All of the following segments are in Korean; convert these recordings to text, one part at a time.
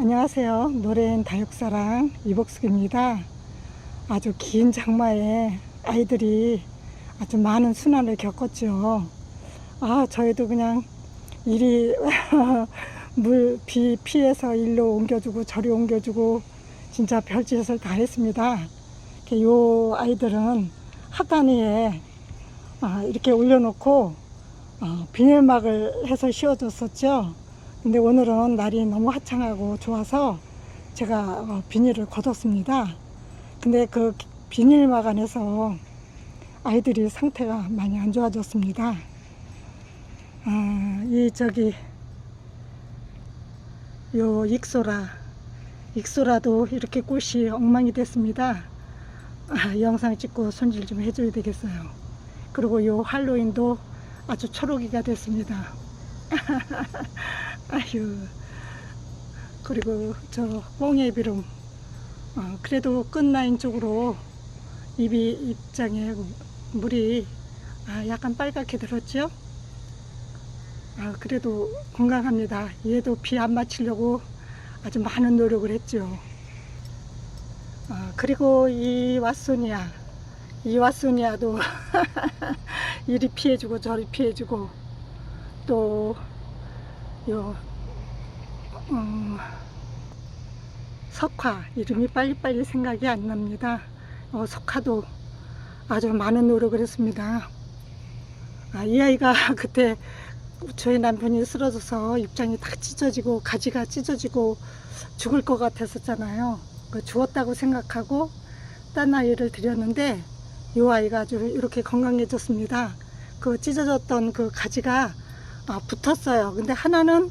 안녕하세요. 노래엔 다육사랑 이복숙입니다. 아주 긴 장마에 아이들이 아주 많은 순환을 겪었죠. 아, 저희도 그냥 이리 물, 비 피해서 일로 옮겨주고 저리 옮겨주고 진짜 별짓을 다 했습니다. 요 아이들은 학단위에 아, 이렇게 올려놓고 어, 비닐막을 해서 씌워줬었죠. 근데 오늘은 날이 너무 화창하고 좋아서 제가 어, 비닐을 걷었습니다. 근데 그 비닐막 안에서 아이들이 상태가 많이 안 좋아졌습니다. 아, 이 저기 요 익소라 익소라도 이렇게 꽃이 엉망이 됐습니다. 아, 영상 찍고 손질 좀 해줘야 되겠어요. 그리고 요 할로윈도 아주 초록이가 됐습니다. 아휴. 그리고 저 뽕예비름 어, 그래도 끝라인 쪽으로 입이 입장에 물이 아, 약간 빨갛게 들었죠? 아, 그래도 건강합니다. 얘도 비 안 맞추려고 아주 많은 노력을 했죠. 아, 그리고 이 왓소니아, 이 왓소니아도 이리 피해주고 저리 피해주고 또 요, 어, 석화 이름이 빨리빨리 생각이 안 납니다. 어, 석화도 아주 많은 노력을 했습니다. 아, 이 아이가 그때 저희 남편이 쓰러져서 입장이 다 찢어지고 가지가 찢어지고 죽을 것 같았었잖아요. 그 죽었다고 생각하고 딴 아이를 드렸는데 이 아이가 아주 이렇게 건강해졌습니다. 그 찢어졌던 그 가지가 어, 붙었어요. 근데 하나는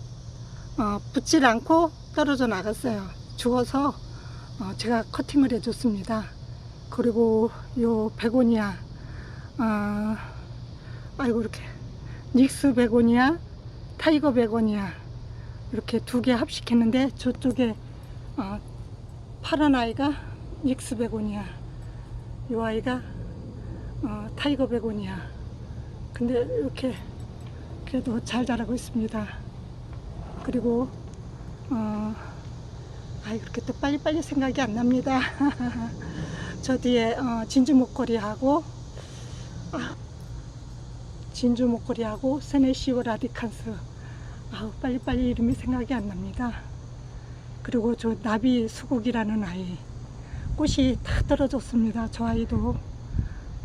어, 붙질 않고 떨어져 나갔어요. 죽어서 어, 제가 커팅을 해줬습니다. 그리고 요 베고니아, 어, 아이고 이렇게 닉스 베고니아, 타이거 베고니아 이렇게 두 개 합식했는데 저쪽에 어, 파란 아이가 닉스 베고니아, 요 아이가 어, 타이거 베고니아. 근데 이렇게 그래도 잘 자라고 있습니다. 그리고 어, 아이 그렇게 또 빨리빨리 생각이 안 납니다. 저 뒤에 어, 진주 목걸이하고 아, 진주 목걸이하고 세네시오 라디칸스 아우 빨리빨리 이름이 생각이 안 납니다. 그리고 저 나비 수국이라는 아이 꽃이 다 떨어졌습니다. 저 아이도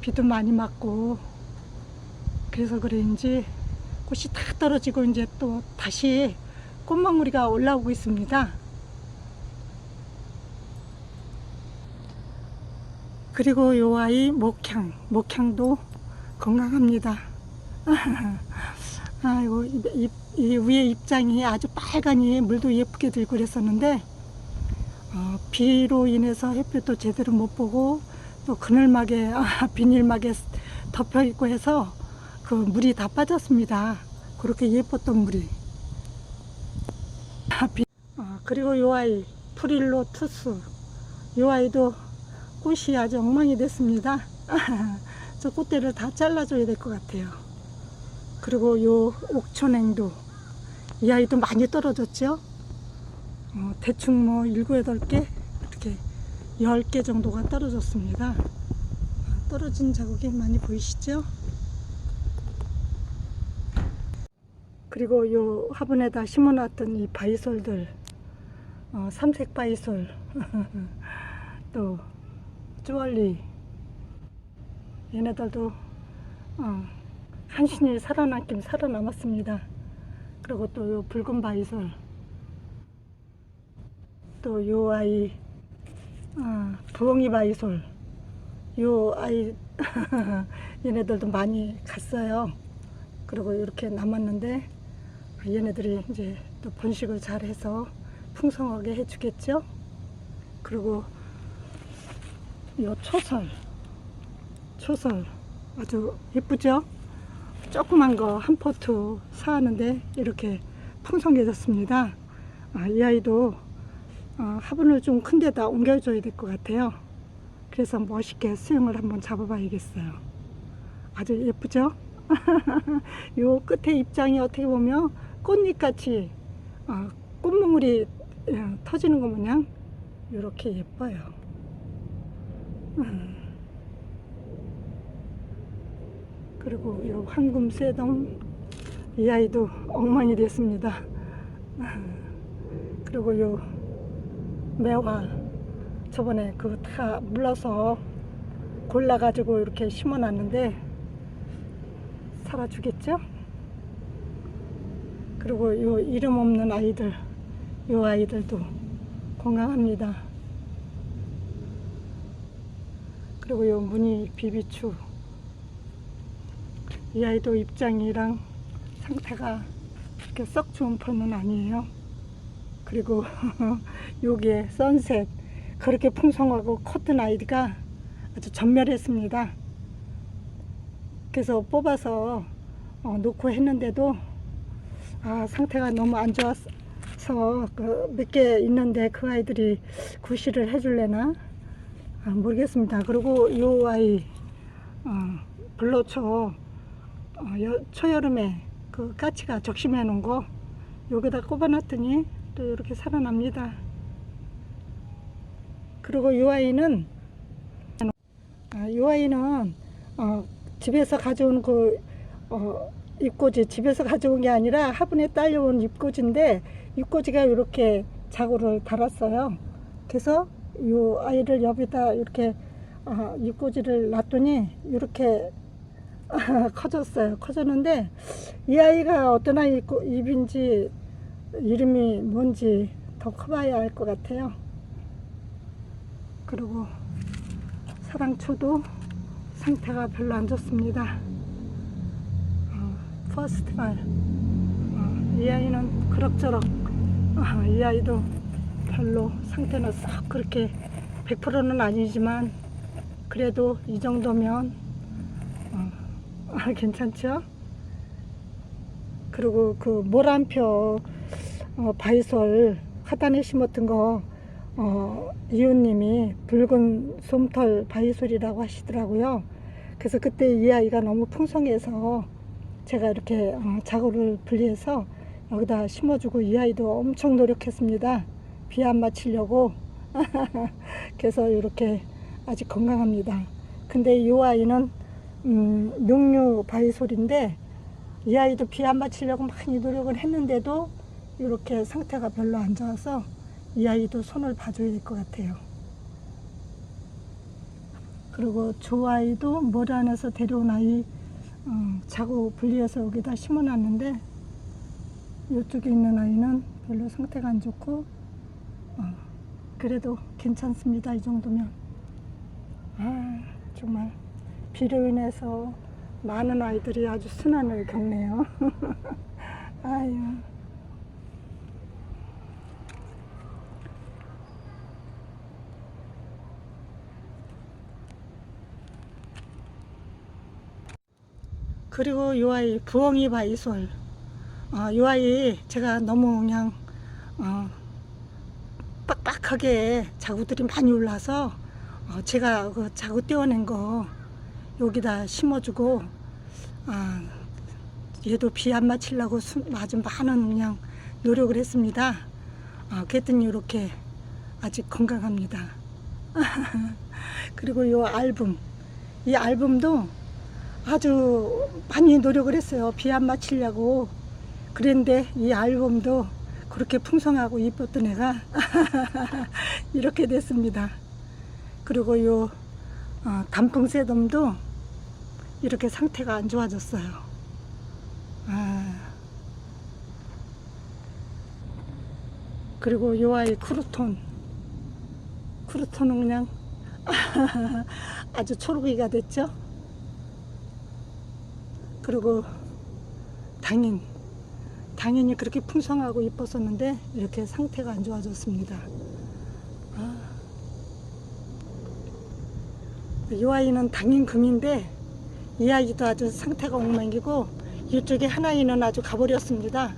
비도 많이 맞고 그래서 그런지 꽃이 다 떨어지고 이제 또 다시 꽃망울이가 올라오고 있습니다. 그리고 요 아이 목향, 목향도 건강합니다. 아이고, 이, 이, 이 위에 입장이 아주 빨간이 물도 예쁘게 들고 그랬었는데, 어, 비로 인해서 햇볕도 제대로 못 보고, 또 그늘막에, 아, 비닐막에 덮여 있고 해서 그 물이 다 빠졌습니다. 그렇게 예뻤던 물이. 아, 그리고 요 아이, 프릴로 투스. 요 아이도 꽃이 아주 엉망이 됐습니다. 저 꽃대를 다 잘라줘야 될 것 같아요. 그리고 요 옥천행도 이 아이도 많이 떨어졌죠. 어, 대충 뭐 7, 8개 이렇게 10개 정도가 떨어졌습니다. 아, 떨어진 자국이 많이 보이시죠? 그리고 요 화분에다 심어놨던 이 바이솔들 어, 삼색 바이솔 또 쭈얼리 얘네들도 어, 한신이 살아남긴 살아남았습니다. 그리고 또 요 붉은 바이솔 또 요 아이 어, 부엉이 바이솔 요 아이 얘네들도 많이 갔어요. 그리고 이렇게 남았는데 얘네들이 이제 또 번식을 잘 해서 풍성하게 해주겠죠. 그리고 요 초설 초설 아주 예쁘죠? 조그만 거 한 포트 사왔는데 이렇게 풍성해졌습니다. 아, 이 아이도 어, 화분을 좀 큰 데다 옮겨줘야 될 것 같아요. 그래서 멋있게 수영을 한번 잡아봐야겠어요. 아주 예쁘죠? 요 끝에 입장이 어떻게 보면 꽃잎같이 어, 꽃몽울이 예, 터지는 거 마냥 이렇게 예뻐요. 음. 그리고 이 황금 쇠돔 이 아이도 엉망이 됐습니다. 음. 그리고 요 매화 저번에 그 다 물러서 골라가지고 이렇게 심어놨는데 살아주겠죠? 그리고 요 이름 없는 아이들, 요 아이들도 건강합니다. 그리고 요 무늬 비비추, 이 아이도 입장이랑 상태가 그렇게 썩 좋은 편은 아니에요. 그리고 요게 선셋, 그렇게 풍성하고 컸던 아이가 아주 전멸했습니다. 그래서 뽑아서 어, 놓고 했는데도 아, 상태가 너무 안 좋아서 그 몇 개 있는데 그 아이들이 구실을 해줄래나 아, 모르겠습니다. 그리고 이 아이 어, 블로초 어, 여- 초여름에 그 까치가 적심해 놓은 거 여기다 꼽아놨더니 또 이렇게 살아납니다. 그리고 이 아이는 아, 이 아이는 어, 집에서 가져온 그 어, 잎꽂이 집에서 가져온 게 아니라 화분에 딸려온 잎꽂이인데 잎꽂이가 이렇게 자구를 달았어요. 그래서 이 아이를 옆에다 이렇게 아, 잎꽂이를 놨더니 이렇게 커졌어요. 커졌는데 이 아이가 어떤 아이 고- 잎인지 이름이 뭔지 더 커봐야 알 것 같아요. 그리고 사랑초도 상태가 별로 안 좋습니다. 어, 퍼스트발 어, 이 아이는 그럭저럭 어, 이 아이도 별로 상태는 썩 그렇게 100%는 아니지만 그래도 이 정도면 어, 아, 괜찮죠? 그리고 그 모란표 어, 바이솔 하단에 심었던 거 어, 이웃님이 붉은 솜털 바이솔이라고 하시더라고요. 그래서 그때 이 아이가 너무 풍성해서 제가 이렇게 어, 자구를 분리해서 여기다 심어주고 이 아이도 엄청 노력했습니다. 비 안 맞히려고. 그래서 이렇게 아직 건강합니다. 근데 이 아이는 음, 육류 바이솔인데 이 아이도 비 안 맞히려고 많이 노력을 했는데도 이렇게 상태가 별로 안 좋아서 이 아이도 손을 봐줘야 될 것 같아요. 그리고 조 아이도 모래 안에서 데려온 아이 어, 자고 분리해서 여기다 심어놨는데 이쪽에 있는 아이는 별로 상태가 안 좋고 어, 그래도 괜찮습니다. 이 정도면 아 정말 비로 인해서 많은 아이들이 아주 순환을 겪네요. 아유. 그리고 이 아이 부엉이 바이솔 어, 이 아이 제가 너무 그냥 어, 빡빡하게 자구들이 많이 올라서 어, 제가 그 자구 떼어낸 거 여기다 심어주고 아, 얘도 비 안 맞히려고 수- 아주 많은 그냥 노력을 했습니다. 어, 그랬더니 이렇게 아직 건강합니다. 그리고 이 앨범 이 앨범도 아주 많이 노력을 했어요. 비 안 맞히려고. 그런데 이 앨범도 그렇게 풍성하고 이뻤던 애가 이렇게 됐습니다. 그리고 요 어, 단풍새돔도 이렇게 상태가 안 좋아졌어요. 아. 그리고 요 아이 크루톤. 크루톤은 그냥 아주 초록이가 됐죠. 그리고 당인 당연히 그렇게 풍성하고 이뻤었는데 이렇게 상태가 안 좋아졌습니다. 아. 이 아이는 당인 금인데 이 아이도 아주 상태가 엉망이고 이쪽에 하나이는 아주 가버렸습니다.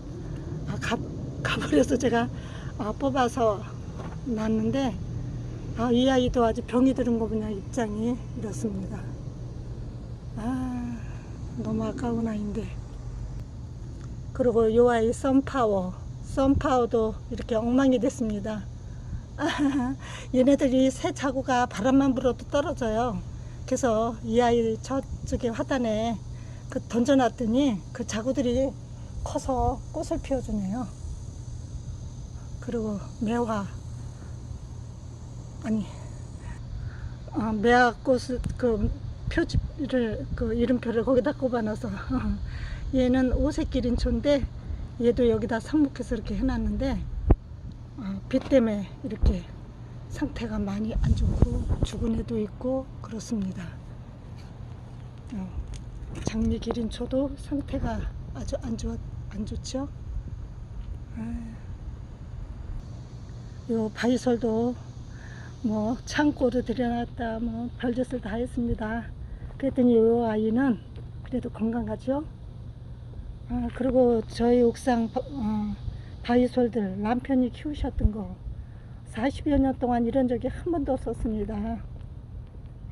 아, 가, 가버려서 제가 아, 뽑아서 놨는데 아, 이 아이도 아주 병이 들은 거 보냐 입장이 이렇습니다. 아, 너무 아까운 아이인데. 그리고 요 아이 썬파워. 썬파워도 이렇게 엉망이 됐습니다. 얘네들이 새 자구가 바람만 불어도 떨어져요. 그래서 이 아이 저쪽에 화단에 그 던져놨더니 그 자구들이 커서 꽃을 피워주네요. 그리고 매화 아니 어, 매화꽃을 그 표지를 그 이름표를 거기다 꼽아놔서 얘는 오색 기린초인데 얘도 여기다 삽목해서 이렇게 해놨는데 어, 비 때문에 이렇게 상태가 많이 안 좋고 죽은 애도 있고 그렇습니다. 어, 장미 기린초도 상태가 아주 안 좋, 안 좋죠. 아, 요 바이솔도 뭐 창고로 들여놨다 뭐 별짓을 다 했습니다. 그랬더니 요 아이는 그래도 건강하죠. 아, 그리고 저희 옥상 바, 어, 바이솔들 남편이 키우셨던 거 40여 년 동안 이런 적이 한 번도 없었습니다.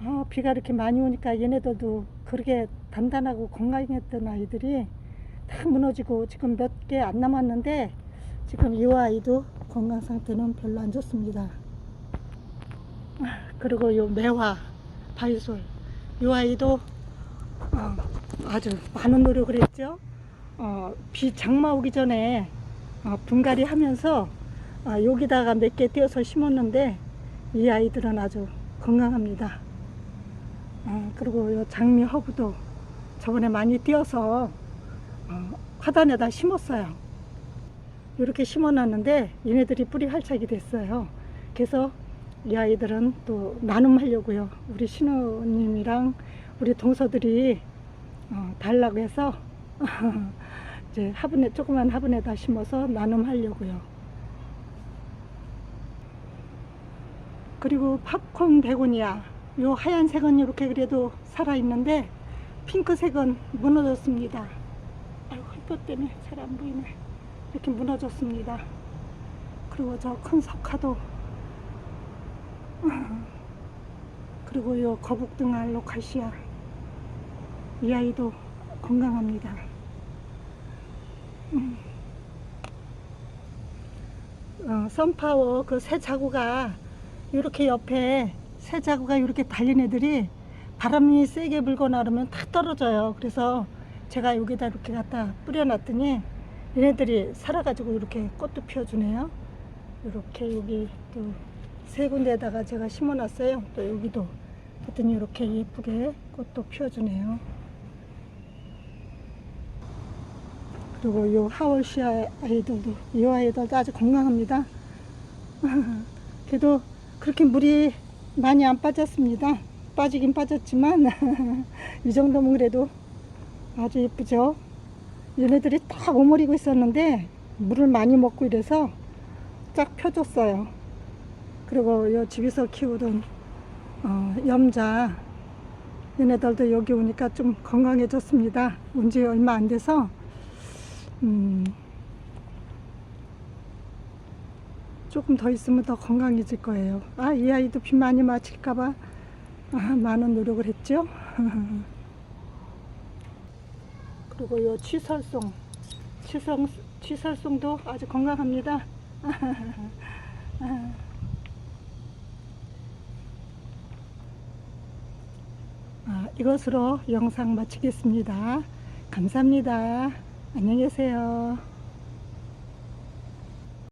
아, 비가 이렇게 많이 오니까 얘네들도 그렇게 단단하고 건강했던 아이들이 다 무너지고 지금 몇 개 안 남았는데 지금 이 아이도 건강 상태는 별로 안 좋습니다. 아, 그리고 요 매화 바이솔 이 아이도 어, 아주 많은 노력을 했죠. 어, 비 장마 오기 전에 어, 분갈이 하면서 어, 여기다가 몇 개 띄어서 심었는데 이 아이들은 아주 건강합니다. 어, 그리고 요 장미 허브도 저번에 많이 띄어서 어, 화단에다 심었어요. 이렇게 심어놨는데 얘네들이 뿌리 활착이 됐어요. 그래서 이 아이들은 또 나눔하려고요. 우리 신우님이랑 우리 동서들이 어, 달라고 해서 이제 화분에 조그만 화분에다 심어서 나눔하려고요. 그리고 팝콘 베고니아 요 하얀색은 이렇게 그래도 살아 있는데 핑크색은 무너졌습니다. 아이고 햇볕 때문에 잘 안 보이네. 이렇게 무너졌습니다. 그리고 저 큰 석화도 그리고 요 거북등알 로카시아 이 아이도 건강합니다. 음. 어, 선파워 그 새 자구가 이렇게 옆에 새 자구가 이렇게 달린 애들이 바람이 세게 불거나 그러면 다 떨어져요. 그래서 제가 여기다 이렇게 갖다 뿌려놨더니 얘네들이 살아가지고 이렇게 꽃도 피워주네요. 이렇게 여기 또 세 군데에다가 제가 심어놨어요. 또 여기도 그랬더니 이렇게 예쁘게 꽃도 피워주네요. 그리고 이 하월시 아이들도 이 아이들도 아주 건강합니다. 그래도 그렇게 물이 많이 안 빠졌습니다. 빠지긴 빠졌지만 이 정도면 그래도 아주 예쁘죠. 얘네들이 딱 오므리고 있었는데 물을 많이 먹고 이래서 쫙 펴줬어요. 그리고 요 집에서 키우던 어, 염자 얘네들도 여기 오니까 좀 건강해졌습니다. 온 지 얼마 안 돼서 음, 조금 더 있으면 더 건강해질 거예요. 아, 이 아이도 비 많이 맞힐까봐 아, 많은 노력을 했죠. 그리고 요 취설송, 취성, 취설송도 아주 건강합니다. 아, 이것으로 영상 마치겠습니다. 감사합니다. 안녕히 계세요.